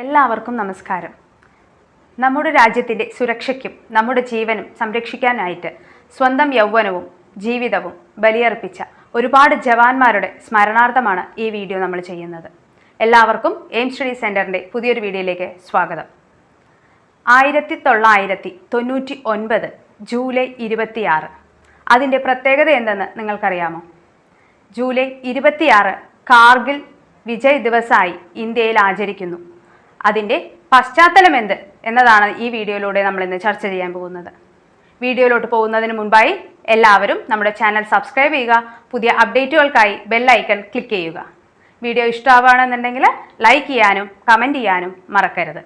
എല്ലാവർക്കും നമസ്കാരം. നമ്മുടെ രാജ്യത്തിന്റെ സുരക്ഷയ്ക്കും നമ്മുടെ ജീവനും സംരക്ഷിക്കാനായിട്ട് സ്വന്തം യൗവനവും ജീവിതവും ബലിയർപ്പിച്ച ഒരുപാട് ജവാന്മാരുടെ സ്മരണാർത്ഥമാണ് ഈ വീഡിയോ നമ്മൾ ചെയ്യുന്നത്. എല്ലാവർക്കും എയിം സ്റ്റഡി സെന്ററിന്റെ പുതിയൊരു വീഡിയോയിലേക്ക് സ്വാഗതം. ആയിരത്തി തൊള്ളായിരത്തി തൊണ്ണൂറ്റി ഒൻപത് ജൂലൈ ഇരുപത്തിയാറ്. അതിന്റെ പ്രത്യേകത എന്തെന്ന് നിങ്ങൾക്കറിയാമോ? ജൂലൈ ഇരുപത്തിയാറ് കാർഗിൽ വിജയ് ദിവസമായി ഇന്ത്യയിൽ ആചരിക്കുന്നു. അതിന്റെ പശ്ചാത്തലം എന്ത് എന്നതാണ് ഈ വീഡിയോയിലൂടെ നമ്മൾ ഇന്ന് ചർച്ച ചെയ്യാൻ പോകുന്നത്. വീഡിയോയിലോട്ട് പോകുന്നതിന് മുൻപായി എല്ലാവരും നമ്മുടെ ചാനൽ സബ്സ്ക്രൈബ് ചെയ്യുക പുതിയ അപ്ഡേറ്റുകൾക്കായി ബെല്ലൈക്കൺ ക്ലിക്ക് ചെയ്യുക. വീഡിയോ ഇഷ്ടമാവുകയാണെന്നുണ്ടെങ്കിൽ ലൈക്ക് ചെയ്യാനും കമന്റ് ചെയ്യാനും മറക്കരുത്.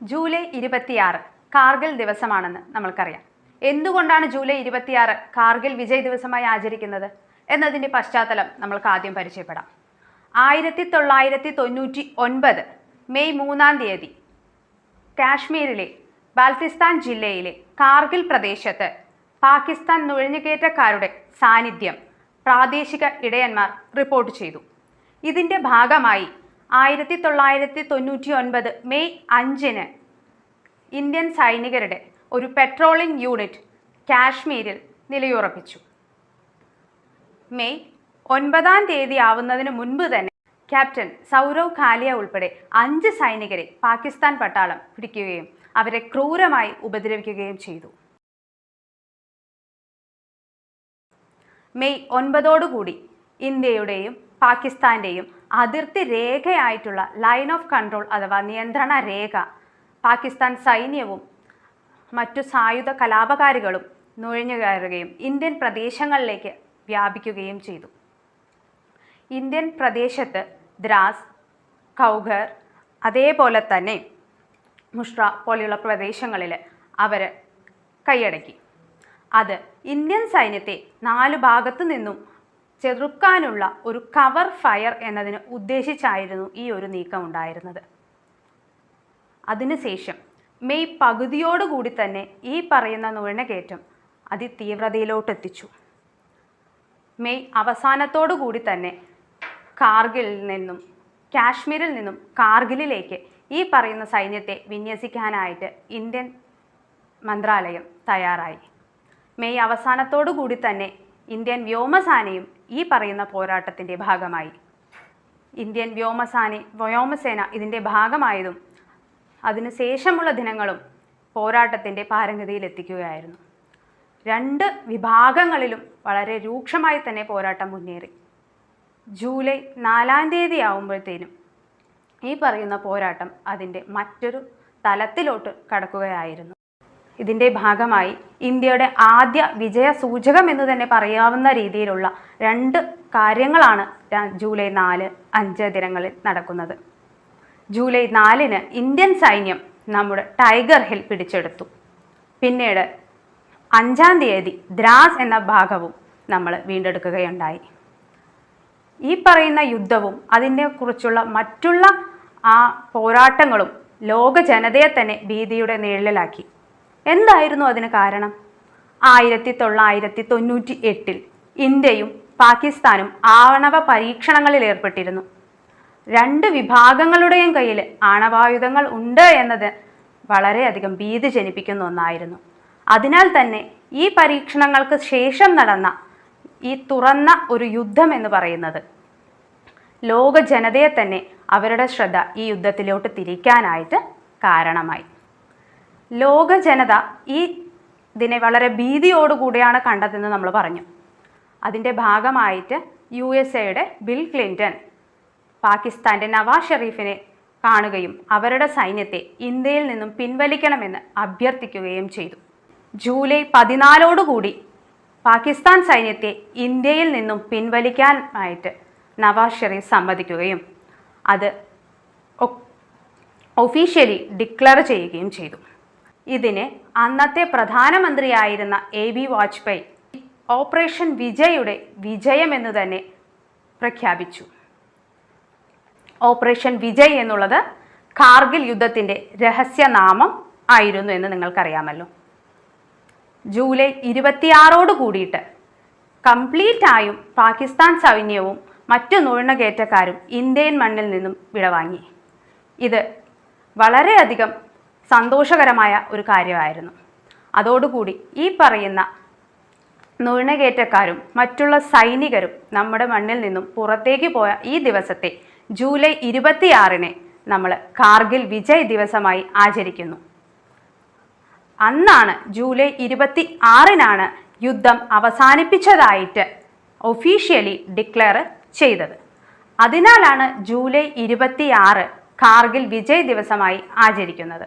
ജൂലൈ ഇരുപത്തിയാറ് കാർഗിൽ ദിവസമാണെന്ന് നമ്മൾക്കറിയാം. എന്തുകൊണ്ടാണ് ജൂലൈ ഇരുപത്തിയാറ് കാർഗിൽ വിജയ് ദിവസമായി ആചരിക്കുന്നത് എന്നതിന്റെ പശ്ചാത്തലം നമ്മൾക്ക് ആദ്യം പരിചയപ്പെടാം. ആയിരത്തി തൊള്ളായിരത്തി തൊണ്ണൂറ്റി ഒൻപത് മെയ് മൂന്നാം തീയതി കാശ്മീരിലെ ബാൽത്തിസ്ഥാൻ ജില്ലയിലെ കാർഗിൽ പ്രദേശത്ത് പാകിസ്ഥാൻ നുഴഞ്ഞുകയറ്റക്കാരുടെ സാന്നിധ്യം പ്രാദേശിക ഇടയന്മാർ റിപ്പോർട്ട് ചെയ്തു. ഇതിന്റെ ഭാഗമായി ആയിരത്തി തൊള്ളായിരത്തി തൊണ്ണൂറ്റി ഒൻപത് മെയ് അഞ്ചിന് ഇന്ത്യൻ സൈനികരുടെ ഒരു പെട്രോളിംഗ് യൂണിറ്റ് കാശ്മീരിൽ നിലയുറപ്പിച്ചു. മെയ് ഒൻപതാം തീയതി ആവുന്നതിന് മുൻപ് തന്നെ ക്യാപ്റ്റൻ സൗരവ് ഖാലിയ ഉൾപ്പെടെ അഞ്ച് സൈനികരെ പാകിസ്ഥാൻ പട്ടാളം പിടിക്കുകയും അവരെ ക്രൂരമായി ഉപദ്രവിക്കുകയും ചെയ്തു. മെയ് ഒൻപതോടുകൂടി ഇന്ത്യയുടെയും പാകിസ്ഥാന്റെയും അതിർത്തി രേഖയായിട്ടുള്ള ലൈൻ ഓഫ് കൺട്രോൾ അഥവാ നിയന്ത്രണ രേഖ പാകിസ്ഥാൻ സൈന്യവും മറ്റു സായുധ കലാപകാരികളും നുഴഞ്ഞു കയറുകയും ഇന്ത്യൻ പ്രദേശങ്ങളിലേക്ക് വ്യാപിക്കുകയും ചെയ്തു. ഇന്ത്യൻ പ്രദേശത്ത് ദ്രാസ് കൗഘർ അതേപോലെ തന്നെ മുഷ്ര പോലെയുള്ള പ്രദേശങ്ങളിൽ അവർ കൈയടക്കി. അത് ഇന്ത്യൻ സൈന്യത്തെ നാല് ഭാഗത്തു നിന്നും ചെറുക്കാനുള്ള ഒരു കവർ ഫയർ എന്നതിന് ഉദ്ദേശിച്ചായിരുന്നു ഈ ഒരു നീക്കം ഉണ്ടായിരുന്നത്. അതിനുശേഷം മെയ് പകുതിയോടുകൂടി തന്നെ ഈ പറയുന്ന നുഴഞ്ഞുകയറ്റം അതിതീവ്രതയിലോട്ടെത്തിച്ചു മെയ് അവസാനത്തോടു കൂടി തന്നെ കാർഗിലിൽ നിന്നും കാശ്മീരിൽ നിന്നും കാർഗിലിലേക്ക് ഈ പറയുന്ന സൈന്യത്തെ വിന്യസിക്കാനായിട്ട് ഇന്ത്യൻ മന്ത്രാലയം തയ്യാറായി. മെയ് അവസാനത്തോടു കൂടി തന്നെ ഇന്ത്യൻ വ്യോമസേനയും ഈ പറയുന്ന പോരാട്ടത്തിന്റെ ഭാഗമായി. ഇന്ത്യൻ വ്യോമസേന വ്യോമസേന ഇതിന്റെ ഭാഗമായതും അതിനുശേഷമുള്ള ദിനങ്ങളും പോരാട്ടത്തിന്റെ പാരംഗതിയിലെത്തിക്കുകയായിരുന്നു. രണ്ട് വിഭാഗങ്ങളിലും വളരെ രൂക്ഷമായി തന്നെ പോരാട്ടം മുന്നേറി. ജൂലൈ നാലാം തീയതി ആവുമ്പോഴത്തേനും ഈ പറയുന്ന പോരാട്ടം അതിന്റെ മറ്റൊരു തലത്തിലോട്ട് കടക്കുകയായിരുന്നു. ഇതിന്റെ ഭാഗമായി ഇന്ത്യയുടെ ആദ്യ വിജയ സൂചകം എന്ന് തന്നെ പറയാവുന്ന രീതിയിലുള്ള രണ്ട് കാര്യങ്ങളാണ് ജൂലൈ നാല് അഞ്ച് ദിനങ്ങളിൽ നടക്കുന്നത്. ജൂലൈ നാലിന് ഇന്ത്യൻ സൈന്യം നമ്മുടെ ടൈഗർ ഹിൽ പിടിച്ചെടുത്തു. പിന്നീട് അഞ്ചാം തീയതി ദ്രാസ് എന്ന ഭാഗവും നമ്മൾ വീണ്ടെടുക്കുകയുണ്ടായി. ഈ പറയുന്ന യുദ്ധവും അതിനെ കുറിച്ചുള്ള മറ്റുള്ള ആ പോരാട്ടങ്ങളും ലോക ജനതയെ തന്നെ ഭീതിയുടെ നിഴലിലാക്കി. എന്തായിരുന്നു അതിന് കാരണം? ആയിരത്തി തൊള്ളായിരത്തി തൊണ്ണൂറ്റി എട്ടിൽ ഇന്ത്യയും പാകിസ്ഥാനും ആണവ പരീക്ഷണങ്ങളിൽ ഏർപ്പെട്ടിരുന്നു. രണ്ട് വിഭാഗങ്ങളുടെയും കയ്യിൽ ആണവായുധങ്ങൾ ഉണ്ട് എന്നത് വളരെയധികം ഭീതി ജനിപ്പിക്കുന്ന ഒന്നായിരുന്നു. അതിനാൽ തന്നെ ഈ പരീക്ഷണങ്ങൾക്ക് ശേഷം നടന്ന ഈ തുറന്ന ഒരു യുദ്ധം എന്ന് പറയുന്നത് ലോക ജനതയെ തന്നെ അവരുടെ ശ്രദ്ധ ഈ യുദ്ധത്തിലോട്ട് തിരിക്കാനായിട്ട് കാരണമായി. ലോക ജനത ഈ ഇതിനെ വളരെ ഭീതിയോടുകൂടിയാണ് കണ്ടതെന്ന് നമ്മൾ പറഞ്ഞു. അതിന്റെ ഭാഗമായിട്ട് യു എസ് എയുടെ ബിൽ ക്ലിന്റൺ പാകിസ്ഥാന്റെ നവാസ് ഷെറീഫിനെ കാണുകയും അവരുടെ സൈന്യത്തെ ഇന്ത്യയിൽ നിന്നും പിൻവലിക്കണമെന്ന് അഭ്യർത്ഥിക്കുകയും ചെയ്തു. ജൂലൈ പതിനാലോടുകൂടി പാകിസ്ഥാൻ സൈന്യത്തെ ഇന്ത്യയിൽ നിന്നും പിൻവലിക്കാനായിട്ട് നവാസ് ഷെറീഫ് സമ്മതിക്കുകയും അത് ഒഫീഷ്യലി ഡിക്ലെയർ ചെയ്യുകയും ചെയ്തു. ഇതിന് അന്നത്തെ പ്രധാനമന്ത്രിയായിരുന്ന എ ബി വാജ്പേയി ഓപ്പറേഷൻ വിജയുടെ വിജയമെന്ന് തന്നെ പ്രഖ്യാപിച്ചു. ഓപ്പറേഷൻ വിജയ് എന്നുള്ളത് കാർഗിൽ യുദ്ധത്തിന്റെ രഹസ്യനാമം ആയിരുന്നു എന്ന് നിങ്ങൾക്കറിയാമല്ലോ. ജൂലൈ ഇരുപത്തിയാറോട് കൂടിയിട്ട് കംപ്ലീറ്റ് ആയും പാകിസ്ഥാൻ സൈന്യവും മറ്റു നുഴഞ്ഞുകയറ്റക്കാരും ഇന്ത്യൻ മണ്ണിൽ നിന്നും വിടവാങ്ങി. ഇത് വളരെയധികം സന്തോഷകരമായ ഒരു കാര്യമായിരുന്നു. അതോടുകൂടി ഈ പറയുന്ന നുഴഞ്ഞുകയറ്റക്കാരും മറ്റുള്ള സൈനികരും നമ്മുടെ മണ്ണിൽ നിന്നും പുറത്തേക്ക് പോയ ഈ ദിവസത്തെ ജൂലൈ ഇരുപത്തിയാറിനെ നമ്മൾ കാർഗിൽ വിജയ് ദിവസമായി ആചരിക്കുന്നു. അന്നാണ് ജൂലൈ ഇരുപത്തി ആറിനാണ് യുദ്ധം അവസാനിപ്പിച്ചതായിട്ട് ഒഫീഷ്യലി ഡിക്ലെയർ ചെയ്തത്. അതിനാലാണ് ജൂലൈ ഇരുപത്തിയാറ് കാർഗിൽ വിജയ് ദിവസമായി ആചരിക്കുന്നത്.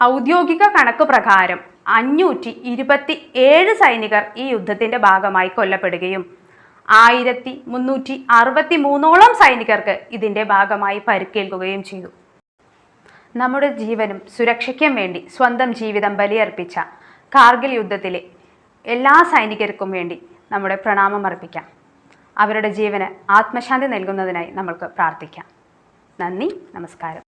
ഔദ്യോഗിക കണക്ക് പ്രകാരം അഞ്ഞൂറ്റി ഇരുപത്തി ഏഴ് സൈനികർ ഈ യുദ്ധത്തിന്റെ ഭാഗമായി കൊല്ലപ്പെടുകയും ആയിരത്തി മുന്നൂറ്റി അറുപത്തി മൂന്നോളം സൈനികർക്ക് ഇതിന്റെ ഭാഗമായി പരിക്കേൽക്കുകയും ചെയ്തു. നമ്മുടെ ജീവനും സുരക്ഷയ്ക്കും വേണ്ടി സ്വന്തം ജീവിതം ബലിയർപ്പിച്ച കാർഗിൽ യുദ്ധത്തിലെ എല്ലാ സൈനികർക്കും വേണ്ടി നമ്മുടെ പ്രണാമം അർപ്പിക്കാം. അവരുടെ ജീവന് ആത്മശാന്തി നൽകുന്നതിനായി നമ്മൾക്ക് പ്രാർത്ഥിക്കാം. നന്ദി നമസ്കാരം.